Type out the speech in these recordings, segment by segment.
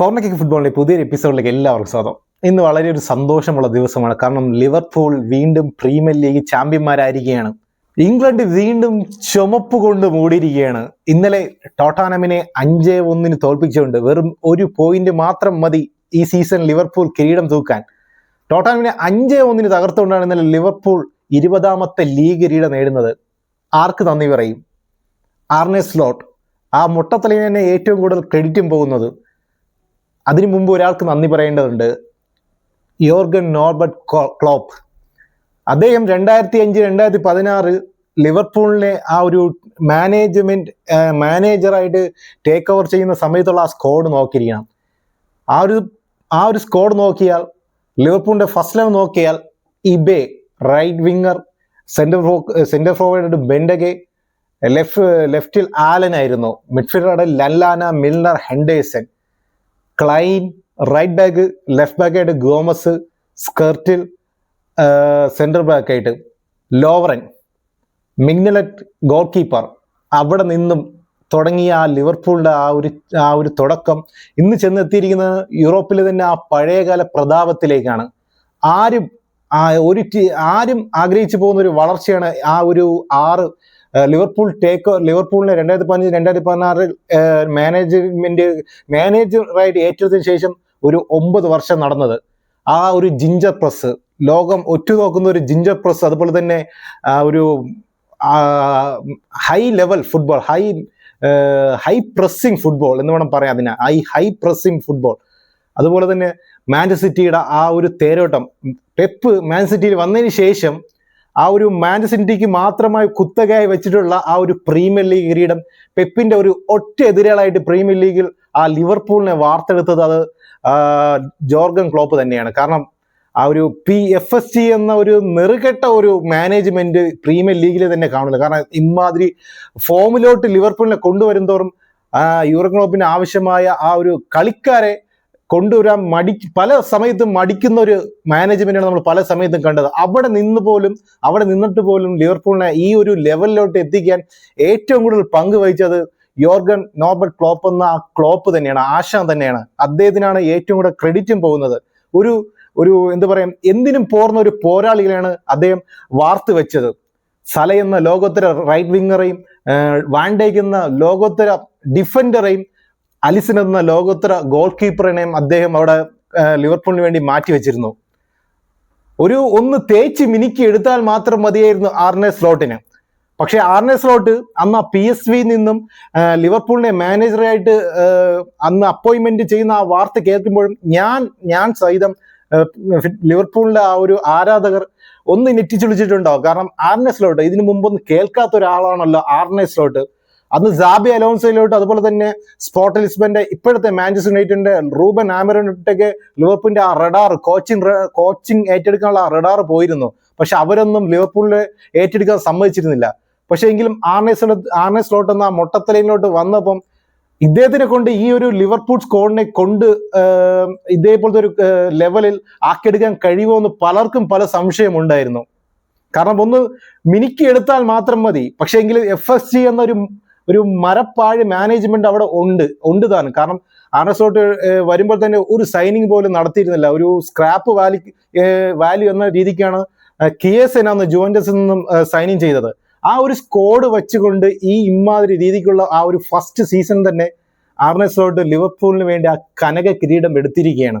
Corner kick ഫുട്ബോളിന്റെ പുതിയൊരു എപ്പിസോഡിലേക്ക് എല്ലാവർക്കും സ്വാഗതം. ഇന്ന് വളരെ ഒരു സന്തോഷമുള്ള ദിവസമാണ്. കാരണം ലിവർപൂൾ വീണ്ടും പ്രീമിയർ ലീഗ് ചാമ്പ്യന്മാരായിരിക്കുകയാണ്. ഇംഗ്ലണ്ട് വീണ്ടും ചുമപ്പ് കൊണ്ട് മൂടിയിരിക്കുകയാണ്. ഇന്നലെ ടോട്ടാനമിനെ അഞ്ച് ഒന്നിന് തോൽപ്പിച്ചുകൊണ്ട് വെറും ഒരു പോയിന്റ് മാത്രം മതി ഈ സീസൺ ലിവർപൂൾ കിരീടം തൂക്കാൻ. ടോട്ടാനമിനെ അഞ്ച് ഒന്നിന് തകർത്തുകൊണ്ടാണ് ഇന്നലെ ലിവർപൂൾ ഇരുപതാമത്തെ ലീഗ് കിരീടം നേടുന്നത്. ആർക്ക് നന്ദി പറയും? Arne Slot. ആ മുട്ടത്തലയിൽ തന്നെ ഏറ്റവും കൂടുതൽ ക്രെഡിറ്റും പോകുന്നത് അതിനു മുമ്പ് ഒരാൾക്ക് നന്ദി പറയേണ്ടതുണ്ട്. Jurgen Norbert Klopp. അദ്ദേഹം രണ്ടായിരത്തി അഞ്ച് രണ്ടായിരത്തി പതിനാറ് ലിവർപൂളിനെ ആ ഒരു മാനേജ്മെന്റ് മാനേജറായിട്ട് ടേക്ക് ഓവർ ചെയ്യുന്ന സമയത്തുള്ള ആ സ്കോഡ് നോക്കിയിരിക്കണം. ആ ഒരു ആ ഒരു സ്കോഡ് നോക്കിയാൽ ലിവർപൂളിന്റെ ഫസ്റ്റ് ലെവൽ നോക്കിയാൽ Ibe right winger centre centre forward Benteke left ലെഫ്റ്റിൽ ആലൻ ആയിരുന്നു. മിഡ്ഫീൽഡറുടെ Lallana Milner Henderson. Clyne right back left back ആയിട്ട് ഗോമസ് സ്കർട്ടിൽ സെന്റർ ബാക്കായിട്ട് ലോവറൻ മിഗ്നലറ്റ് ഗോൾ കീപ്പർ അവിടെ നിന്നും തുടങ്ങിയ ആ ലിവർപൂളിന്റെ ആ ഒരു ആ ഒരു തുടക്കം ഇന്ന് ചെന്നെത്തിയിരിക്കുന്നത് യൂറോപ്പിൽ തന്നെ ആ പഴയകാല പ്രതാപത്തിലേക്കാണ്. ആരും ആ ഒരു ആരും ആഗ്രഹിച്ചു പോകുന്ന ഒരു വളർച്ചയാണ് ആ ഒരു ആറ് ലിവർപൂൾ ടേക്ക് ലിവർപൂളിനെ രണ്ടായിരത്തി പതിനഞ്ച് രണ്ടായിരത്തി പതിനാറിൽ മാനേജ്മെന്റ് മാനേജറായിട്ട് ഏറ്റെടുത്തതിന് ശേഷം ഒരു ഒമ്പത് വർഷം നടന്നത്. ആ ഒരു ജിഞ്ചർ പ്രസ് ലോകം ഒറ്റുനോക്കുന്ന ഒരു ജിഞ്ചർ പ്രസ് അതുപോലെ തന്നെ ഒരു high level football high high pressing football എന്ന് വേണം പറയാം അതിനെ. ഐ ഹൈ പ്രസ്സിംഗ് ഫുട്ബോൾ അതുപോലെ തന്നെ മാഞ്ചസ്റ്റർ സിറ്റിയുടെ ആ ഒരു തേരോട്ടം പെപ്പ് മാൻ സിറ്റിയിൽ വന്നതിന് ശേഷം ആ ഒരു മാഞ്ചസ്റ്റർ സിറ്റിക്ക് മാത്രമായി കുത്തകയായി വെച്ചിട്ടുള്ള ആ ഒരു പ്രീമിയർ ലീഗ് കിരീടം പെപ്പിന്റെ ഒരു ഒറ്റ എതിരാളായിട്ട് പ്രീമിയർ ലീഗിൽ ആ ലിവർപൂളിനെ വാർത്തെടുത്തത് അത് ജോർഗൻ ക്ലോപ്പ് തന്നെയാണ്. കാരണം ആ ഒരു പി എഫ് എസ് ടി എന്ന ഒരു നെറുകെട്ട ഒരു മാനേജ്മെന്റ് പ്രീമിയർ ലീഗിൽ തന്നെ കാണില്ല കാരണം ഇമാതിരി ഫോമിലോട്ട് ലിവർപൂളിനെ കൊണ്ടുവരും തോറും യൂറോ ക്ലോപ്പിന് ആവശ്യമായ ആ ഒരു കളിക്കാരെ കൊണ്ടുവരാൻ മടി പല സമയത്തും മടിക്കുന്ന ഒരു മാനേജ്മെന്റാണ് നമ്മൾ പല സമയത്തും കണ്ടത്. അവിടെ നിന്ന് പോലും അവിടെ നിന്നിട്ട് പോലും ലിവർപൂളിനെ ഈ ഒരു ലെവലിലോട്ട് എത്തിക്കാൻ ഏറ്റവും കൂടുതൽ പങ്ക് വഹിച്ചത് യോർഗൻ നോബൽ ക്ലോപ്പ് എന്ന ആ ക്ലോപ്പ് തന്നെയാണ് ആശ തന്നെയാണ്. അദ്ദേഹത്തിനാണ് ഏറ്റവും കൂടുതൽ ക്രെഡിറ്റും പോകുന്നത്. ഒരു ഒരു എന്താ പറയാം എന്തിനും പോർന്ന ഒരു പോരാളികളെയാണ് അദ്ദേഹം വാർത്തു വെച്ചത്. സല എന്ന ലോകോത്തര റൈറ്റ് വിങ്ങറേയും വാൻഡേക്ക് എന്ന ലോകോത്തര ഡിഫൻഡറെയും അലിസൺ എന്ന ലോകോത്തര ഗോൾ കീപ്പറിനെയും അദ്ദേഹം അവിടെ ലിവർപൂളിന് വേണ്ടി മാറ്റി വെച്ചിരുന്നു. ഒരു ഒന്ന് തേച്ച് മിനുക്കി എടുത്താൽ മാത്രം മതിയായിരുന്നു ആർനെ സ്ലോട്ടിന്. പക്ഷേ ആർനെ സ്ലോട്ട് അന്ന് ആ പി എസ് വി നിന്നും ലിവർപൂളിനെ മാനേജറായിട്ട് അന്ന് അപ്പോയിൻമെന്റ് ചെയ്യുന്ന ആ വാർത്ത കേൾക്കുമ്പോഴും ഞാൻ ഞാൻ സഹിതം ലിവർപൂളിലെ ആ ഒരു ആരാധകർ ഒന്ന് നെറ്റിച്ചു വിളിച്ചിട്ടുണ്ടാവും കാരണം ആർനെ സ്ലോട്ട് ഇതിനു മുമ്പൊന്നും കേൾക്കാത്ത ഒരാളാണല്ലോ ആർനെ സ്ലോട്ട്. അന്ന് ജാബി അലോൺസയിലോട്ട് അതുപോലെ തന്നെ സ്പോട്ട് ലിസ്ബന്റെ ഇപ്പോഴത്തെ മാഞ്ചസ്റ്റർ യുണൈറ്റഡിന്റെ റൂബൻ ആമറിനൊട്ടൊക്കെ ലിവർപൂളിന്റെ ആ റഡാർ കോച്ചിങ് കോച്ചിങ് ഏറ്റെടുക്കാനുള്ള റഡാർ പോയിരുന്നു. പക്ഷെ അവരൊന്നും ലിവർപൂളിൽ ഏറ്റെടുക്കാൻ സമ്മതിച്ചിരുന്നില്ല. പക്ഷെ എങ്കിലും ആർണേസ് ആർണേസ് ലോട്ട് എന്ന മൊട്ടത്തലയിലോട്ട് വന്നപ്പം ഇദ്ദേഹത്തിനെ കൊണ്ട് ഈ ഒരു ലിവർപൂൾ സ്കോഡിനെ കൊണ്ട് ഇതേപോലത്തെ ഒരു ലെവലിൽ ആക്കിയെടുക്കാൻ കഴിയുമോ എന്ന് പലർക്കും പല സംശയമുണ്ടായിരുന്നു കാരണം ഒന്ന് മിനിക്ക് എടുത്താൽ മാത്രം മതി. പക്ഷെ എങ്കിലും എഫ് എസ് ജി എന്നൊരു ഒരു മരപ്പാഴ് മാനേജ്മെന്റ് അവിടെ ഉണ്ട് ഉണ്ട് താനും. കാരണം ആർണസോട്ട് വരുമ്പോൾ തന്നെ ഒരു സൈനിങ് പോലും നടത്തിയിരുന്നില്ല. ഒരു സ്ക്രാപ്പ് വാലി വാല്യൂ എന്ന രീതിക്കാണ് കിയസെന എന്ന ജുവന്റസിൽ നിന്നും സൈനിങ് ചെയ്തത്. ആ ഒരു സ്കോഡ് വെച്ചുകൊണ്ട് ഈ ഇമാതിരി രീതിക്കുള്ള ആ ഒരു ഫസ്റ്റ് സീസൺ തന്നെ ആർണസോട്ട് ലിവർപൂളിന് വേണ്ടി ആ കനക കിരീടം എടുത്തിരിക്കുകയാണ്.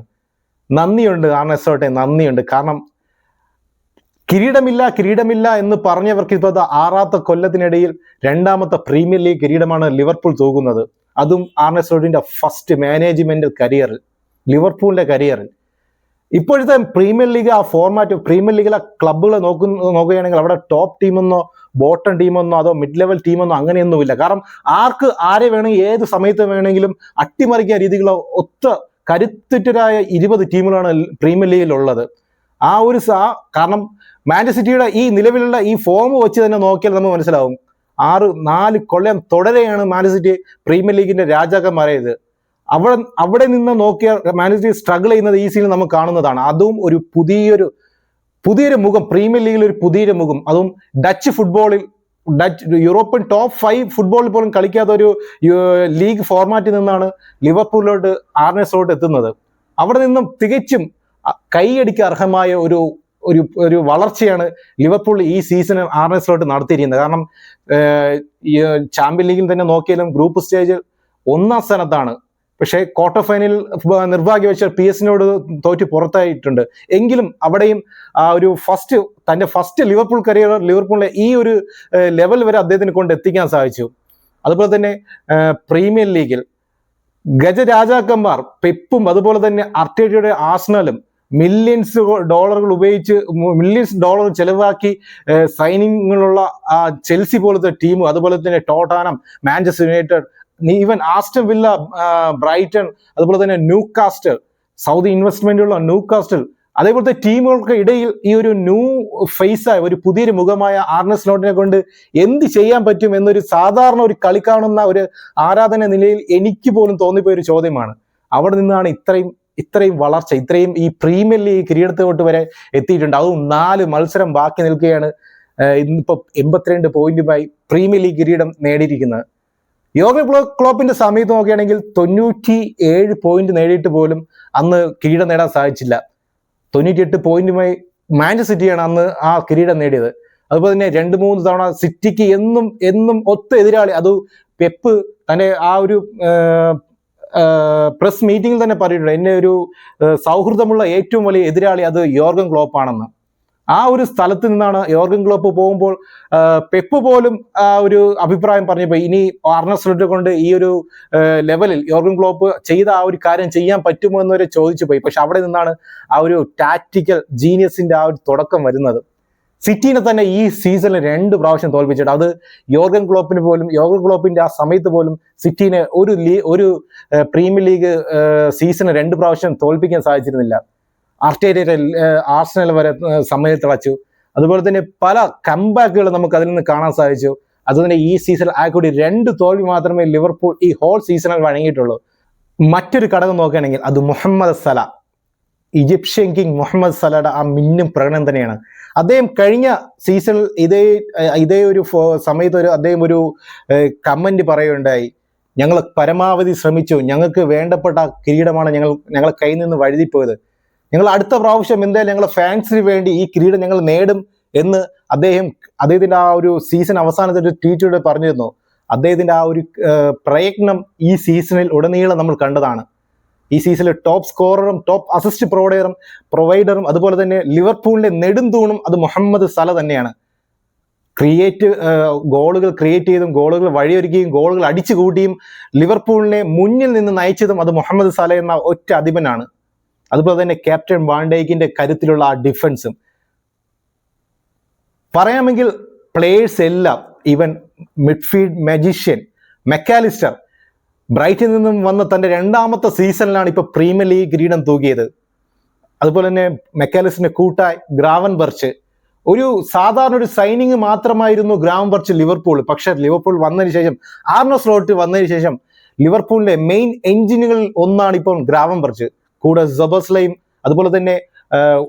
നന്ദിയുണ്ട് ആർണസോട്ടെ നന്ദിയുണ്ട്. കാരണം കിരീടമില്ല കിരീടമില്ല എന്ന് പറഞ്ഞവർക്ക് ഇപ്പോൾ ആറാത്ത കൊല്ലത്തിനിടയിൽ രണ്ടാമത്തെ പ്രീമിയർ ലീഗ് കിരീടമാണ് ലിവർപൂൾ തൂകുന്നത് അതും ആർനെ സ്ലോട്ടിന്റെ ഫസ്റ്റ് മാനേജ്മെന്റ് കരിയറിൽ ലിവർപൂളിന്റെ കരിയറിൽ ഇപ്പോഴത്തെ പ്രീമിയർ ലീഗ് ആ ഫോർമാറ്റ് പ്രീമിയർ ലീഗിലെ ക്ലബ്ബുകൾ നോക്കുന്ന നോക്കുകയാണെങ്കിൽ അവിടെ ടോപ്പ് ടീമെന്നോ ബോട്ടം ടീമെന്നോ അതോ മിഡ് ലെവൽ ടീമെന്നോ അങ്ങനെയൊന്നുമില്ല. കാരണം ആർക്ക് ആരെ വേണമെങ്കിൽ ഏത് സമയത്ത് വേണമെങ്കിലും അട്ടിമറിക്കാൻ രീതിയിലുള്ള ഒത്ത കരുത്തുറ്റരായ ഇരുപത് ടീമുകളാണ് പ്രീമിയർ ലീഗിലുള്ളത്. ആ ഒരു കാരണം മാഞ്ചസ്റ്റർ സിറ്റിയുടെ ഈ നിലവിലുള്ള ഈ ഫോം വെച്ച് തന്നെ നോക്കിയാൽ നമുക്ക് മനസ്സിലാവും. ആറ് നാല് കൊല്ലം തുടരെയാണ് മാഞ്ചസ്റ്റർ സിറ്റി പ്രീമിയർ ലീഗിന്റെ രാജാക്കന്മാരായത്. അവിടെ അവിടെ നിന്ന് നോക്കിയാൽ മാഞ്ചസ്റ്റർ സിറ്റി സ്ട്രഗിൾ ചെയ്യുന്നത് ഈ സീനിൽ നമുക്ക് കാണുന്നതാണ്. അതും ഒരു പുതിയൊരു പുതിയൊരു മുഖം. പ്രീമിയർ ലീഗിൽ ഒരു പുതിയൊരു മുഖം. അതും ഡച്ച് ഫുട്ബോളിൽ ഡച്ച് യൂറോപ്യൻ ടോപ്പ് ഫൈവ് ഫുട്ബോളിൽ പോലും കളിക്കാത്ത ഒരു ലീഗ് ഫോർമാറ്റിൽ നിന്നാണ് ലിവർപൂളിലോട്ട് ആർനെസിലോട്ട് എത്തുന്നത്. അവിടെ നിന്നും തികച്ചും കൈയടിക്ക് അർഹമായ ഒരു ഒരു ഒരു വളർച്ചയാണ് ലിവർപൂൾ ഈ സീസൺ ആർനെസിലോട്ട് നടത്തിയിരിക്കുന്നത്. കാരണം ചാമ്പ്യൻ ലീഗിൽ തന്നെ നോക്കിയാലും ഗ്രൂപ്പ് സ്റ്റേജിൽ ഒന്നാം സ്ഥാനത്താണ്. പക്ഷേ ക്വാർട്ടർ ഫൈനൽ നിർഭാഗ്യവശാൽ പി എസിനോട് തോറ്റ് പുറത്തായിട്ടുണ്ട്. എങ്കിലും അവിടെയും ആ ഒരു ഫസ്റ്റ് തന്റെ ഫസ്റ്റ് ലിവർപൂൾ കരിയർ ലിവർപൂളിലെ ഈ ഒരു ലെവൽ വരെ അദ്ദേഹത്തിന് കൊണ്ട് എത്തിക്കാൻ സാധിച്ചു. അതുപോലെ തന്നെ പ്രീമിയർ ലീഗിൽ ഗജരാജാക്കന്മാർ പെപ്പും അതുപോലെ തന്നെ അർട്ടേറ്റയുടെ ആസ്നലും മില്യൺസ് ഡോളറുകൾ ഉപയോഗിച്ച് മില്യൺസ് ഡോളർ ചെലവാക്കി സൈനിങ്ങുള്ള ആ ചെൽസി പോലത്തെ ടീം അതുപോലെ തന്നെ Tottenham Manchester United even Aston Villa Brighton അതുപോലെ തന്നെ ന്യൂ കാസ്റ്റൽ സൗദി ഇൻവെസ്റ്റ്മെന്റുള്ള ന്യൂ കാസ്റ്റൽ അതേപോലത്തെ ടീമുകൾക്ക് ഇടയിൽ ഈ ഒരു ന്യൂ ഫേസായ ഒരു പുതിയൊരു മുഖമായ ആർണസ് നോട്ടിനെ കൊണ്ട് എന്ത് ചെയ്യാൻ പറ്റും എന്നൊരു സാധാരണ ഒരു കളി കാണുന്ന ഒരു ആരാധന നിലയിൽ എനിക്ക് പോലും തോന്നിപ്പോയ ഒരു ചോദ്യമാണ്. അവിടെ നിന്നാണ് ഇത്രയും ഇത്രയും വളർച്ച ഇത്രയും ഈ പ്രീമിയർ ലീഗ് കിരീടത്തോട്ട് വരെ എത്തിയിട്ടുണ്ട്. അതും നാല് മത്സരം ബാക്കി നിൽക്കുകയാണ്. ഇന്നിപ്പോൾ ഇന്നിപ്പോ എൺപത്തിരണ്ട് പോയിന്റുമായി പ്രീമിയർ ലീഗ് കിരീടം നേടിയിരിക്കുന്നത്. യോഗ ക്ലോപ്പിന്റെ സമയത്ത് നോക്കുകയാണെങ്കിൽ തൊണ്ണൂറ്റി ഏഴ് പോയിന്റ് നേടിയിട്ട് പോലും അന്ന് കിരീടം നേടാൻ സാധിച്ചില്ല. തൊണ്ണൂറ്റിയെട്ട് പോയിന്റുമായി മാഞ്ചസ്റ്റർ സിറ്റിയാണ് അന്ന് ആ കിരീടം നേടിയത്. അതുപോലെ തന്നെ രണ്ട് മൂന്ന് തവണ സിറ്റിക്ക് എന്നും എന്നും ഒത്ത എതിരാളി അത് പെപ്പ് തന്റെ ആ ഒരു പ്രസ് മീറ്റിംഗിൽ തന്നെ പറഞ്ഞിട്ടുണ്ട്. എന്നെ ഒരു സൗഹൃദമുള്ള ഏറ്റവും വലിയ എതിരാളി അത് യോർഗൻ ക്ലോപ്പ് ആണെന്ന്. ആ ഒരു സ്ഥലത്ത് നിന്നാണ് യോർഗൻ ക്ലോപ്പ് പോകുമ്പോൾ പെപ്പ് പോലും ആ ഒരു അഭിപ്രായം പറഞ്ഞപ്പോൾ ഇനി ആർണസ്ലോട്ട് കൊണ്ട് ഈ ഒരു ലെവലിൽ യോർഗൻ ക്ലോപ്പ് ചെയ്ത ആ ഒരു കാര്യം ചെയ്യാൻ പറ്റുമോ എന്നവരെ ചോദിച്ചു പോയി. പക്ഷെ അവിടെ നിന്നാണ് ആ ഒരു ടാക്ടിക്കൽ ജീനിയസിന്റെ ആ ഒരു തുടക്കം വരുന്നത്. സിറ്റീനെ തന്നെ ഈ സീസണിൽ രണ്ട് പ്രാവശ്യം തോൽപ്പിച്ചിട്ട് അത് യോർഗൻ ക്ലോപ്പിന് പോലും യോർഗൻ ക്ലോപ്പിന്റെ ആ സമയത്ത് പോലും സിറ്റിനെ ഒരു ലീ ഒരു പ്രീമിയർ ലീഗ് സീസണിൽ രണ്ട് പ്രാവശ്യം തോൽപ്പിക്കാൻ സാധിച്ചിരുന്നില്ല. ആർട്ടേരിയ ആർസനൽ വരെ സമയത്ത് തിളച്ചു. അതുപോലെ തന്നെ പല കംബാക്കുകൾ നമുക്ക് അതിൽ നിന്ന് കാണാൻ സാധിച്ചു. അതുതന്നെ ഈ സീസണിൽ ആ കൂടി രണ്ട് തോൽവി മാത്രമേ ലിവർപൂൾ ഈ ഹോൾ സീസണിൽ വഴങ്ങിയിട്ടുള്ളൂ. മറ്റൊരു ഘടകം നോക്കുകയാണെങ്കിൽ അത് Mohamed Salah. Egyptian king Mohamed സലയുടെ ആ മിന്നും പ്രകടനം തന്നെയാണ്. അദ്ദേഹം കഴിഞ്ഞ സീസണിൽ ഇതേ ഇതേ ഒരു സമയത്ത് ഒരു അദ്ദേഹം ഒരു കമന്റ് പറയുകയുണ്ടായി. ഞങ്ങൾ പരമാവധി ശ്രമിച്ചു. ഞങ്ങൾക്ക് വേണ്ടപ്പെട്ട കിരീടമാണ് ഞങ്ങൾ ഞങ്ങളെ കയ്യിൽ നിന്ന് വഴുതിപ്പോയത്. ഞങ്ങൾ അടുത്ത പ്രാവശ്യം എന്തായാലും ഞങ്ങളെ ഫാൻസിന് വേണ്ടി ഈ കിരീടം ഞങ്ങൾ നേടും എന്ന് അദ്ദേഹം അദ്ദേഹത്തിന്റെ ആ ഒരു സീസൺ അവസാനത്തെ ഒരു ട്വീറ്റിലൂടെ പറഞ്ഞിരുന്നു. അദ്ദേഹത്തിന്റെ ആ ഒരു പ്രയത്നം ഈ സീസണിൽ ഉടനീളം നമ്മൾ കണ്ടതാണ്. ഈ സീസണിലെ ടോപ്പ് സ്കോററും ടോപ്പ് അസിസ്റ്റ് പ്രൊവൈഡറും പ്രൊവൈഡറും അതുപോലെ തന്നെ ലിവർപൂളിന്റെ നെടുന്തൂണും അത് മുഹമ്മദ് സല തന്നെയാണ്. ക്രിയേറ്റ് ഗോളുകൾ ക്രിയേറ്റ് ചെയ്തും ഗോളുകൾ വഴിയൊരുക്കുകയും ഗോളുകൾ അടിച്ചു കൂട്ടിയും ലിവർപൂളിനെ മുന്നിൽ നിന്ന് നയിച്ചതും അത് മുഹമ്മദ് സല എന്ന ഒറ്റ അധിപനാണ്. അതുപോലെ തന്നെ ക്യാപ്റ്റൻ വാണ്ടേക്കിന്റെ കരുത്തിലുള്ള ആ ഡിഫൻസും പറയാമെങ്കിൽ പ്ലേയേഴ്സ് എല്ലാം even midfield magician Mac Allister ബ്രൈറ്റിൽ നിന്നും വന്ന തന്റെ രണ്ടാമത്തെ സീസണിലാണ് ഇപ്പോൾ പ്രീമിയർ ലീഗ് കിരീടം തൂക്കിയത് അതുപോലെ തന്നെ മെക്കാലിസിന്റെ കൂട്ടായി ഗ്രാവൻ ബർച്ച് ഒരു സാധാരണ ഒരു സൈനിങ് മാത്രമായിരുന്നു ഗ്രാവൻ ബർച്ച് ലിവർപൂൾ പക്ഷേ ലിവർപൂൾ വന്നതിന് ശേഷം ആർണോ സ്ലോട്ട് വന്നതിന് ശേഷം ലിവർപൂളിന്റെ മെയിൻ എഞ്ചിനുകളിൽ ഒന്നാണ് ഇപ്പോൾ ഗ്രാവൻ ബർച്ച് കൂടെ ജബസ്ലയും അതുപോലെ തന്നെ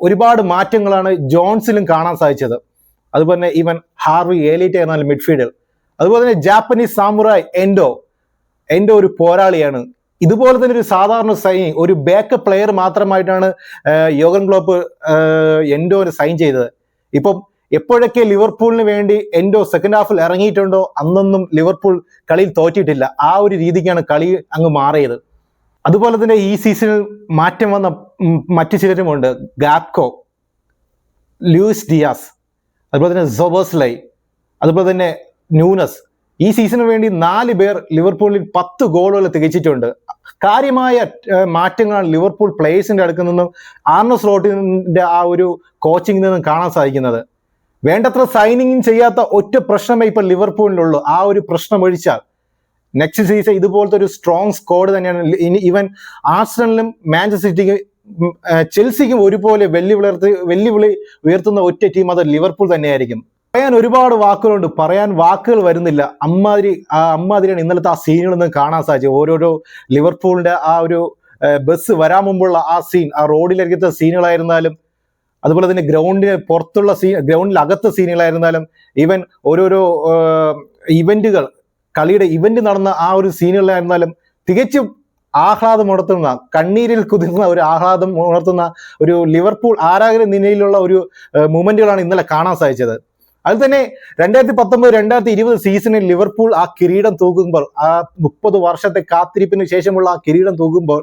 ഒരുപാട് മാറ്റങ്ങളാണ് ജോൺസിലും കാണാൻ സാധിച്ചത്. അതുപോലെ തന്നെ ഈവൻ ഹാർവി ഏലിറ്റ് എന്നാൽ മിഡ്ഫീൽഡിൽ അതുപോലെ തന്നെ ജാപ്പനീസ് സാമുറായ് എൻഡോ എൻഡോ ഒരു പോരാളിയാണ്. ഇതുപോലെ തന്നെ ഒരു സാധാരണ സൈൻ ഒരു ബാക്കപ്പ് പ്ലെയർ മാത്രമായിട്ടാണ് യോഗൻ ക്ലോപ്പ് എൻഡോ സൈൻ ചെയ്തത്. ഇപ്പം എപ്പോഴൊക്കെ ലിവർപൂളിന് വേണ്ടി എൻഡോ സെക്കൻഡ് ഹാഫിൽ ഇറങ്ങിയിട്ടുണ്ടോ അന്നൊന്നും ലിവർപൂൾ കളിയിൽ തോറ്റിട്ടില്ല. ആ ഒരു രീതിക്കാണ് കളി അങ്ങ് മാറിയത്. അതുപോലെ തന്നെ ഈ സീസണിൽ മാറ്റം വന്ന മറ്റു ചിലരുമുണ്ട്. ഗാപ്കോ ലൂയിസ് ഡിയാസ് അതുപോലെ തന്നെ സോബോസ്ലൈ അതുപോലെ തന്നെ ന്യൂനസ് ഈ സീസണിന് വേണ്ടി നാല് പേർ ലിവർപൂളിൽ പത്ത് ഗോളുകൾ തികച്ചിട്ടുണ്ട്. കാര്യമായ മാറ്റങ്ങളാണ് ലിവർപൂൾ പ്ലേയേഴ്സിന്റെ അടുക്കിൽ നിന്നും ആർണസ് റോട്ടിന്റെ ആ ഒരു കോച്ചിങ്ങിൽ നിന്നും കാണാൻ സാധിക്കുന്നത്. വേണ്ടത്ര സൈനിങ് ചെയ്യാത്ത ഒറ്റ പ്രശ്നമേ ഇപ്പൊ ലിവർപൂളിനുള്ളൂ. ആ ഒരു പ്രശ്നം ഒഴിച്ചാൽ. നെക്സ്റ്റ് സീസൺ ഇതുപോലത്തെ ഒരു സ്ട്രോങ് സ്കോഡ് തന്നെയാണ്. ഇനി ഈവൻ ആർസണലിനും മാഞ്ചസ്റ്റർ സിറ്റിക്കും ചെൽസിക്കും ഒരുപോലെ വെല്ലുവിളർത്തി വെല്ലുവിളി ഉയർത്തുന്ന ഒറ്റ ടീം അത് ലിവർപൂൾ തന്നെയായിരിക്കും. പറയാൻ ഒരുപാട് വാക്കുകളുണ്ട്. പറയാൻ വാക്കുകൾ വരുന്നില്ല. അമ്മാതിരി ആ അമ്മാതിരിയാണ് ഇന്നലത്തെ ആ സീനുകളൊന്നും കാണാൻ സാധിച്ചത്. ഓരോരോ ലിവർപൂളിന്റെ ആ ഒരു ബസ് വരാൻ മുമ്പുള്ള ആ സീൻ ആ റോഡിലരികത്തെ സീനുകളായിരുന്നാലും അതുപോലെ തന്നെ ഗ്രൗണ്ടിന് പുറത്തുള്ള സീ ഗ്രൗണ്ടിൽ അകത്ത സീനുകളായിരുന്നാലും ഈവൻ ഓരോരോ ഇവന്റുകൾ കളിയുടെ ഇവന്റ് നടന്ന ആ ഒരു സീനുകളായിരുന്നാലും തികച്ചും ആഹ്ലാദം ഉണർത്തുന്ന കണ്ണീരിൽ കുതിർന്ന ഒരു ആഹ്ലാദം ഉണർത്തുന്ന ഒരു ലിവർപൂൾ ആരാധന നിലയിലുള്ള ഒരു മൂമെന്റുകളാണ് ഇന്നലെ കാണാൻ സാധിച്ചത്. അതിൽ തന്നെ രണ്ടായിരത്തി പത്തൊമ്പത് രണ്ടായിരത്തി ഇരുപത് സീസണിൽ ലിവർപൂൾ ആ കിരീടം തൂക്കുമ്പോൾ ആ മുപ്പത് വർഷത്തെ കാത്തിരിപ്പിന് ശേഷമുള്ള ആ കിരീടം തൂക്കുമ്പോൾ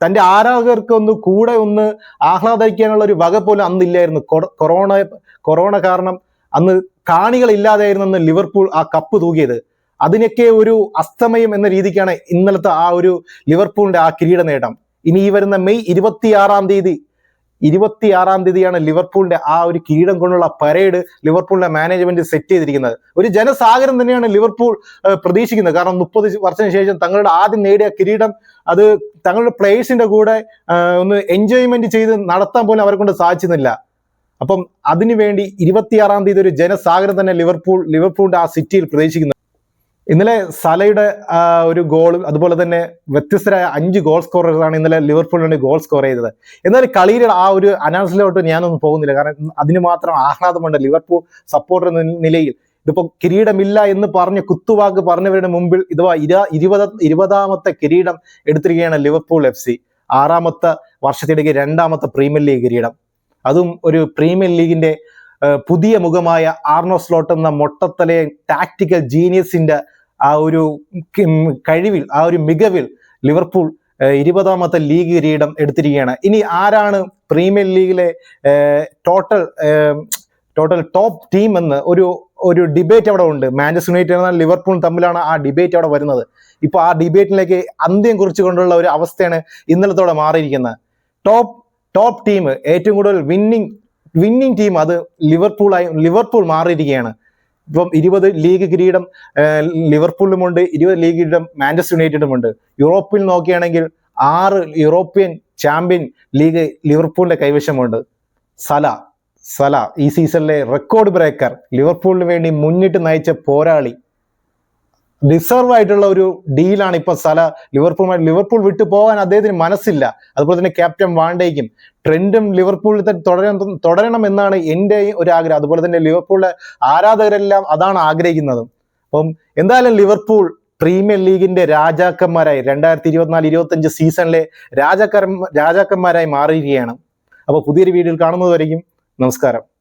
തന്റെ ആരാധകർക്കൊന്ന് കൂടെ ഒന്ന് ആഹ്ലാദിക്കാനുള്ള ഒരു വക പോലും അന്നില്ലായിരുന്നു. കൊറ- കൊറോണ കൊറോണ കാരണം അന്ന് കാണികളില്ലാതെയായിരുന്നു അന്ന് ലിവർപൂൾ ആ കപ്പ് തൂക്കിയത് അതിനൊക്കെ ഒരു അസ്തമയം എന്ന രീതിക്കാണ് ഇന്നലത്തെ ആ ഒരു ലിവർപൂളിന്റെ ആ കിരീട നേട്ടം. ഇനി ഈ വരുന്ന മെയ് ഇരുപത്തിയാറാം തീയതി ഇരുപത്തിയാറാം തീയതിയാണ് ലിവർപൂളിന്റെ ആ ഒരു കിരീടം കൊണ്ടുള്ള പരേഡ് ലിവർപൂളിന്റെ മാനേജ്മെന്റ് സെറ്റ് ചെയ്തിരിക്കുന്നത്. ഒരു ജനസാഗരം തന്നെയാണ് ലിവർപൂൾ പ്രതീക്ഷിക്കുന്നത്. കാരണം മുപ്പത് വർഷത്തിന് ശേഷം തങ്ങളുടെ ആദ്യം നേടിയ കിരീടം അത് തങ്ങളുടെ പ്ലേയേഴ്സിന്റെ കൂടെ ഒന്ന് എൻജോയ്മെന്റ് ചെയ്ത് നടത്താൻ പോലും അവരെ കൊണ്ട് സാധിച്ചിരുന്നില്ല. അപ്പം അതിനുവേണ്ടി ഇരുപത്തിയാറാം തീയതി ഒരു ജനസാഗരം തന്നെ ലിവർപൂൾ ലിവർപൂളിന്റെ ആ സിറ്റിയിൽ പ്രതീക്ഷിക്കുന്നു. ഇന്നലെ സലയുടെ ഒരു ഗോൾ അതുപോലെ തന്നെ വ്യത്യസ്തരായ അഞ്ച് ഗോൾ സ്കോറേഴ്സാണ് ഇന്നലെ ലിവർപൂളിന് വേണ്ടി ഗോൾ സ്കോർ ചെയ്തത്. എന്നാൽ കളിയുടെ ആ ഒരു അനാലിസിലോട്ട് ഞാനൊന്നും പോകുന്നില്ല. കാരണം അതിന് മാത്രം ആഹ്ലാദമുണ്ട് ലിവർപൂൾ സപ്പോർട്ടർ നിലയിൽ. ഇതിപ്പോ കിരീടമില്ല എന്ന് പറഞ്ഞ് കുത്തുവാക്ക് പറഞ്ഞവരുടെ മുമ്പിൽ ഇതുവാ ഇര ഇരുപത് ഇരുപതാമത്തെ കിരീടം എടുത്തിരിക്കുകയാണ് ലിവർപൂൾ എഫ് സി. ആറാമത്തെ വർഷത്തിടയ്ക്ക് രണ്ടാമത്തെ പ്രീമിയർ ലീഗ് കിരീടം. അതും ഒരു പ്രീമിയർ ലീഗിന്റെ പുതിയ മുഖമായ ആർണോ സ്ലോട്ട് എന്ന മൊട്ടത്തലെ ടാക്ടിക്കൽ ജീനിയസിന്റെ ആ ഒരു കഴിവിൽ ആ ഒരു മികവിൽ ലിവർപൂൾ ഇരുപതാമത്തെ ലീഗ് കിരീടം എടുത്തിരിക്കുകയാണ്. ഇനി ആരാണ് പ്രീമിയർ ലീഗിലെ ടോട്ടൽ ടോട്ടൽ ടോപ്പ് ടീം എന്ന് ഒരു ഒരു ഡിബേറ്റ് അവിടെ ഉണ്ട്. മാഞ്ചസ്റ്റർ യുണൈറ്റഡ് എന്നാൽ ലിവർപൂൾ തമ്മിലാണ് ആ ഡിബേറ്റ് അവിടെ വരുന്നത്. ഇപ്പൊ ആ ഡിബേറ്റിലേക്ക് അന്ത്യം കുറിച്ചുകൊണ്ടുള്ള ഒരു അവസ്ഥയാണ് ഇന്നലത്തോടെ മാറിയിരിക്കുന്നത്. ടോപ്പ് ടോപ്പ് ടീം ഏറ്റവും കൂടുതൽ വിന്നിങ് വിന്നിങ് ടീം അത് ലിവർപൂളായി ലിവർപൂൾ മാറിയിരിക്കുകയാണ്. ഇപ്പം ഇരുപത് ലീഗ് കിരീടം ലിവർപൂളിലുമുണ്ട് ഇരുപത് ലീഗ് കിരീടം മാഞ്ചസ്റ്റർ യുണൈറ്റഡുമുണ്ട് യൂറോപ്പിൽ നോക്കുകയാണെങ്കിൽ ആറ് യൂറോപ്യൻ ചാമ്പ്യൻ ലീഗ് ലിവർപൂളിന്റെ കൈവശമുണ്ട്. സല സല ഈ സീസണിലെ റെക്കോർഡ് ബ്രേക്കർ ലിവർപൂളിന് വേണ്ടി മുന്നിട്ട് നയിച്ച പോരാളി ഡിസർവ് ആയിട്ടുള്ള ഒരു ഡീലാണ് ഇപ്പൊ സല ലിവർപൂൾ ലിവർപൂൾ വിട്ടു പോകാൻ അദ്ദേഹത്തിന് മനസ്സില്ല. അതുപോലെ തന്നെ ക്യാപ്റ്റൻ വാണ്ടേക്കും. ട്രെൻഡും ലിവർപൂളിൽ തന്നെ തുടരണം തുടരണം എന്നാണ് എന്റെ ഒരു ആഗ്രഹം. അതുപോലെ തന്നെ ലിവർപൂളിലെ ആരാധകരെല്ലാം അതാണ് ആഗ്രഹിക്കുന്നത്. അപ്പം എന്തായാലും ലിവർപൂൾ പ്രീമിയർ ലീഗിന്റെ രാജാക്കന്മാരായി രണ്ടായിരത്തി ഇരുപത്തിനാല് ഇരുപത്തഞ്ച് സീസണിലെ രാജാക്കന്മാ രാജാക്കന്മാരായി മാറിയിരിക്കുകയാണ്. അപ്പോൾ പുതിയൊരു വീഡിയോയിൽ കാണുന്നതുവരെയും നമസ്കാരം.